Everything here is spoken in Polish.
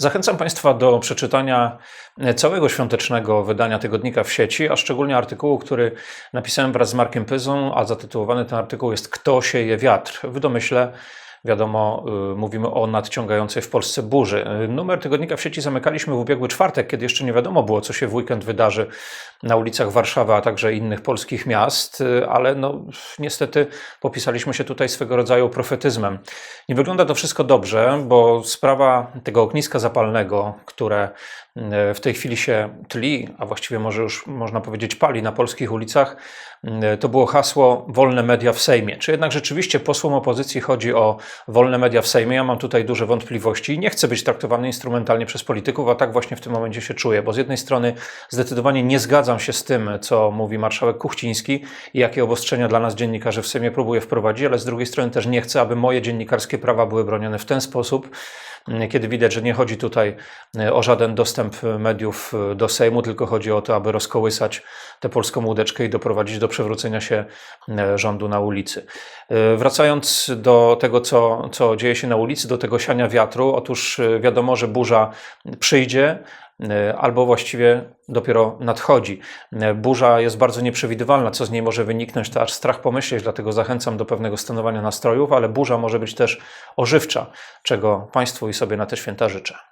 Zachęcam Państwa do przeczytania całego świątecznego wydania tygodnika w sieci, a szczególnie artykułu, który napisałem wraz z Markiem Pyzą, a zatytułowany ten artykuł jest Kto sieje wiatr? W domyśle Wiadomo, y, mówimy o nadciągającej w Polsce burzy. Numer tygodnika w sieci zamykaliśmy w ubiegły czwartek, kiedy jeszcze nie wiadomo było, co się w weekend wydarzy na ulicach Warszawy, a także innych polskich miast, y, ale no, niestety popisaliśmy się tutaj swego rodzaju profetyzmem. Nie wygląda to wszystko dobrze, bo sprawa tego ogniska zapalnego, które y, w tej chwili się tli, a właściwie może już można powiedzieć pali na polskich ulicach, to było hasło wolne media w Sejmie. Czy jednak rzeczywiście posłom opozycji chodzi o wolne media w Sejmie? Ja mam tutaj duże wątpliwości nie chcę być traktowany instrumentalnie przez polityków, a tak właśnie w tym momencie się czuję, bo z jednej strony zdecydowanie nie zgadzam się z tym, co mówi marszałek Kuchciński i jakie obostrzenia dla nas dziennikarzy w Sejmie próbuje wprowadzić, ale z drugiej strony też nie chcę, aby moje dziennikarskie prawa były bronione w ten sposób, kiedy widać, że nie chodzi tutaj e, o żaden dostęp mediów e, do Sejmu, tylko chodzi o to, aby rozkołysać tę polską łódeczkę i doprowadzić do przewrócenia się e, rządu na ulicy. Wracając do tego, co, co dzieje się na ulicy, do tego siania wiatru, otóż wiadomo, że burza przyjdzie, albo właściwie dopiero nadchodzi. E, Burza jest bardzo nieprzewidywalna, co z niej może wyniknąć, to aż strach pomyśleć, dlatego zachęcam do pewnego stanowania nastrojów, ale burza może być też ożywcza, czego Państwu i sobie na te święta życzę.